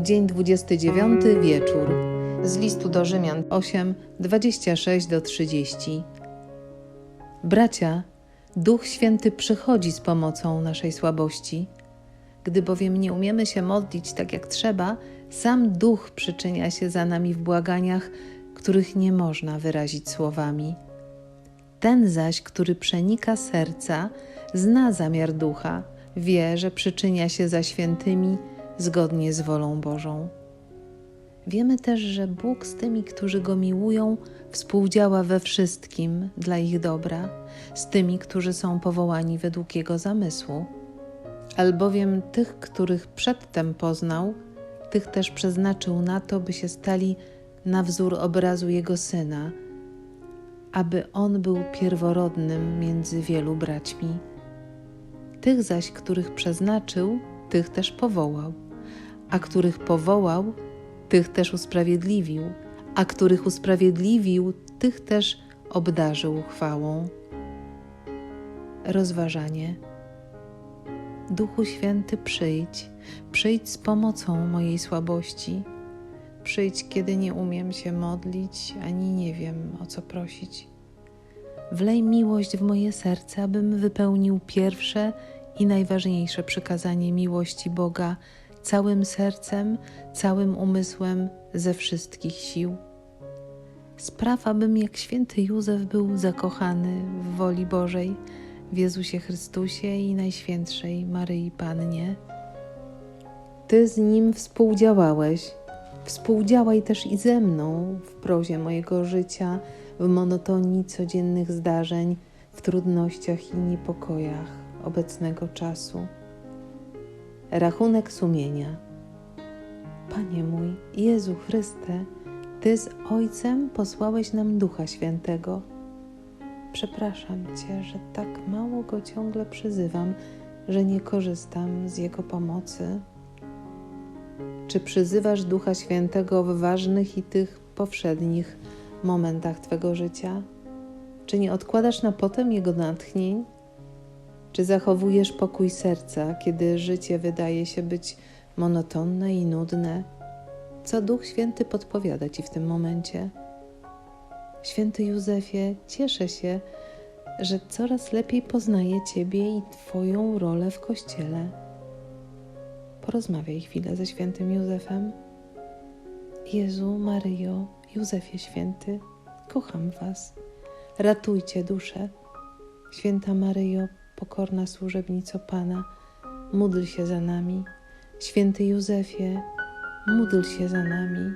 Dzień 29, wieczór. Z listu do Rzymian 8, 26 do 30. Bracia, Duch Święty przychodzi z pomocą naszej słabości. Gdy bowiem nie umiemy się modlić tak jak trzeba, sam Duch przyczynia się za nami w błaganiach, których nie można wyrazić słowami. Ten zaś, który przenika serca, zna zamiar Ducha, wie, że przyczynia się za świętymi zgodnie z wolą Bożą. Wiemy też, że Bóg z tymi, którzy Go miłują, współdziała we wszystkim dla ich dobra, z tymi, którzy są powołani według Jego zamysłu. Albowiem tych, których przedtem poznał, tych też przeznaczył na to, by się stali na wzór obrazu Jego Syna, aby On był pierworodnym między wielu braćmi. Tych zaś, których przeznaczył, tych też powołał, a których powołał, tych też usprawiedliwił, a których usprawiedliwił, tych też obdarzył chwałą. Rozważanie. Duchu Święty, przyjdź, przyjdź z pomocą mojej słabości. Przyjdź, kiedy nie umiem się modlić, ani nie wiem o co prosić. Wlej miłość w moje serce, abym wypełnił pierwsze i najważniejsze przykazanie miłości Boga całym sercem, całym umysłem, ze wszystkich sił. Spraw, abym jak święty Józef był zakochany w woli Bożej, w Jezusie Chrystusie i Najświętszej Maryi Pannie. Ty z Nim współdziałałeś, współdziałaj też i ze mną w prozie mojego życia, w monotonii codziennych zdarzeń, w trudnościach i niepokojach obecnego czasu. Rachunek sumienia. Panie mój, Jezu Chryste, Ty z Ojcem posłałeś nam Ducha Świętego. Przepraszam Cię, że tak mało Go ciągle przyzywam, że nie korzystam z Jego pomocy. Czy przyzywasz Ducha Świętego w ważnych i tych powszednich momentach Twego życia? Czy nie odkładasz na potem Jego natchnień? Czy zachowujesz pokój serca, kiedy życie wydaje się być monotonne i nudne? Co Duch Święty podpowiada Ci w tym momencie? Święty Józefie, cieszę się, że coraz lepiej poznaję Ciebie i Twoją rolę w Kościele. Porozmawiaj chwilę ze świętym Józefem. Jezu, Maryjo, Józefie Święty, kocham Was. Ratujcie duszę. Święta Maryjo, pokorna służebnico Pana, módl się za nami. Święty Józefie, módl się za nami.